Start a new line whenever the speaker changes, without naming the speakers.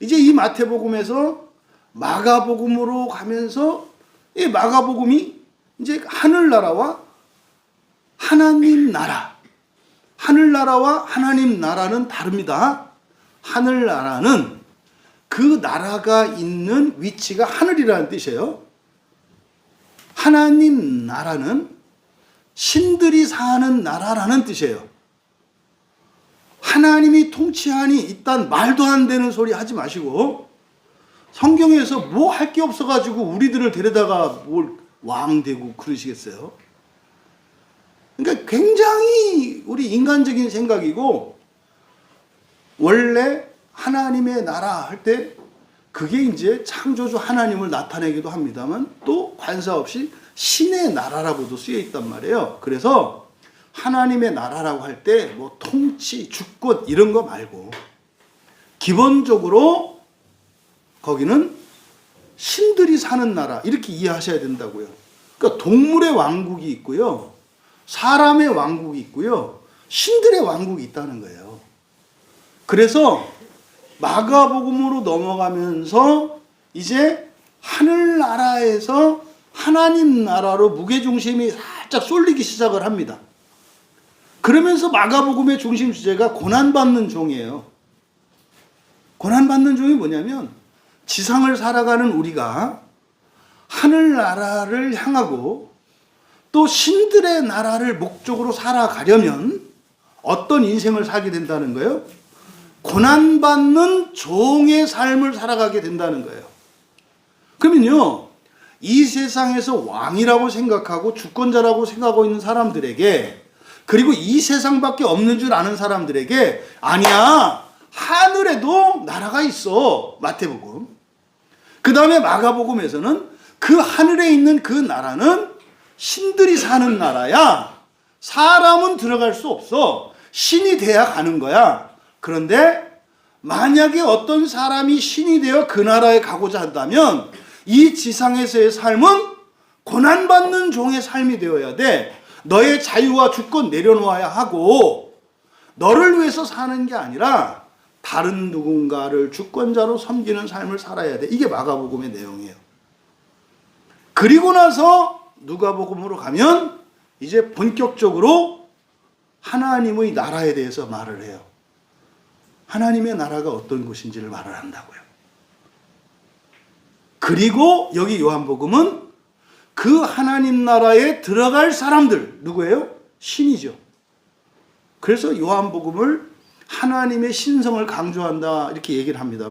이제 이 마태복음에서 마가복음으로 가면서 이 마가복음이 이제 하늘나라와 하나님 나라. 하늘나라와 하나님 나라는 다릅니다. 하늘나라는 그 나라가 있는 위치가 하늘이라는 뜻이에요. 하나님 나라는 신들이 사는 나라라는 뜻이에요. 하나님이 통치하니 일단 말도 안 되는 소리 하지 마시고 성경에서 뭐 할 게 없어가지고 우리들을 데려다가 뭘 왕 되고 그러시겠어요? 그러니까 굉장히 우리 인간적인 생각이고 원래 하나님의 나라 할 때 그게 이제 창조주 하나님을 나타내기도 합니다만 또 관사 없이 신의 나라라고도 쓰여 있단 말이에요. 그래서 하나님의 나라라고 할 때 뭐 통치, 주권 이런 거 말고 기본적으로 거기는 신들이 사는 나라 이렇게 이해하셔야 된다고요. 그러니까 동물의 왕국이 있고요. 사람의 왕국이 있고요. 신들의 왕국이 있다는 거예요. 그래서 마가복음으로 넘어가면서 이제 하늘나라에서 하나님 나라로 무게중심이 살짝 쏠리기 시작을 합니다. 그러면서 마가복음의 중심 주제가 고난받는 종이에요. 고난받는 종이 뭐냐면 지상을 살아가는 우리가 하늘나라를 향하고 또 신들의 나라를 목적으로 살아가려면 어떤 인생을 살게 된다는 거예요? 고난받는 종의 삶을 살아가게 된다는 거예요. 그러면요, 이 세상에서 왕이라고 생각하고 주권자라고 생각하고 있는 사람들에게 그리고 이 세상밖에 없는 줄 아는 사람들에게 아니야, 하늘에도 나라가 있어. 마태복음. 그 다음에 마가복음에서는 그 하늘에 있는 그 나라는 신들이 사는 나라야. 사람은 들어갈 수 없어. 신이 돼야 가는 거야. 그런데 만약에 어떤 사람이 신이 되어 그 나라에 가고자 한다면 이 지상에서의 삶은 고난받는 종의 삶이 되어야 돼. 너의 자유와 주권 내려놓아야 하고 너를 위해서 사는 게 아니라 다른 누군가를 주권자로 섬기는 삶을 살아야 돼. 이게 마가복음의 내용이에요. 그리고 나서 누가복음으로 가면 이제 본격적으로 하나님의 나라에 대해서 말을 해요. 하나님의 나라가 어떤 곳인지를 말을 한다고요. 그리고 여기 요한복음은 그 하나님 나라에 들어갈 사람들 누구예요? 신이죠. 그래서 요한복음을 하나님의 신성을 강조한다 이렇게 얘기를 합니다.